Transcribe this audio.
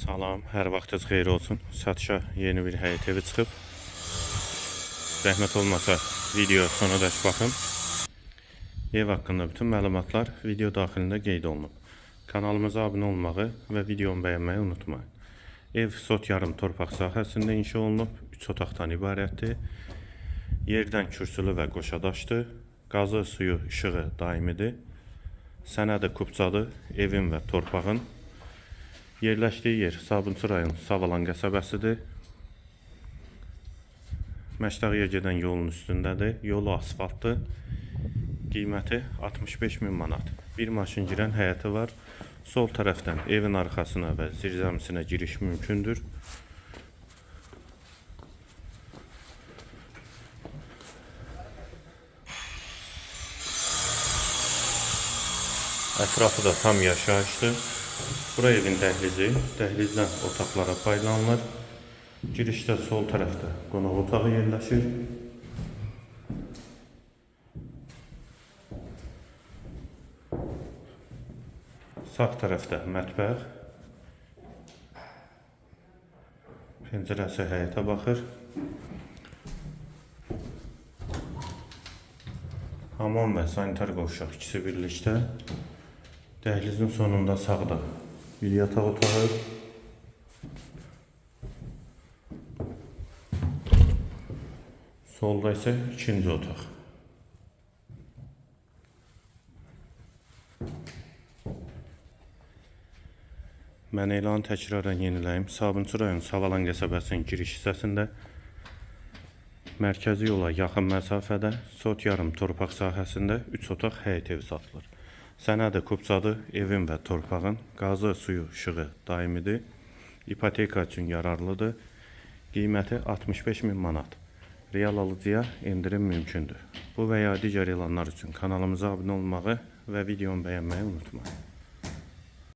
Salam, hər vaxtınız xeyir olsun. Satışa yeni bir həyət evi çıxıb. Zəhmət olmasa video sona dək baxın. Ev haqqında bütün məlumatlar video daxilində qeyd olunub. Kanalımıza abunə olmağı və videomu bəyənməyi unutmayın. Ev sot yarım torpaq sahəsində inşa olunub, 3 otaqdan ibarətdir. Yerdən kürsülü və qoşadaşdır. Qazı, suyu, işığı daimidir. Sənədi kupçadır, evin və torpağın Yerləşdiyi yer Sabunçu rayon Savalan qəsəbəsidir. Məştəqiyə gedən yolun üstündədir. Yolu asfaltdır. Qiyməti 65 min manat. Bir maşın girən həyəti var. Sol tərəfdən evin arxasına və zirzəmisinə giriş mümkündür. Ətrafı da tam yaşayışdır. Bura evin dəhlizi, dəhlizdən otaqlara paylanılır. Girişdə sol tərəfdə qonaq otağı yerləşir. Sağ tərəfdə mətbəx. Pəncərəsi həyətə baxır. Hamam və sanitar qovşaq ikisi birlikdə. Dəhlizin sonunda sağda bir yataq otağı. Solda isə ikinci otaq. Mən elanı təkrarən yeniləyim. Sabunçu rayon Savalan qəsəbəsinin giriş hissəsində mərkəzi yola yaxın məsafədə sot yarım torpaq sahəsində 3 otaq həyət evi satılır. Sənədi kupçadır, evin və torpağın qazı, suyu, işığı daimidir. İpoteka üçün yararlıdır. Qiyməti 65 min manat. Real alıcıya endirim mümkündür. Bu və ya digər elanlar üçün kanalımıza abunə olmağı və videomu bəyənməyi unutmayın.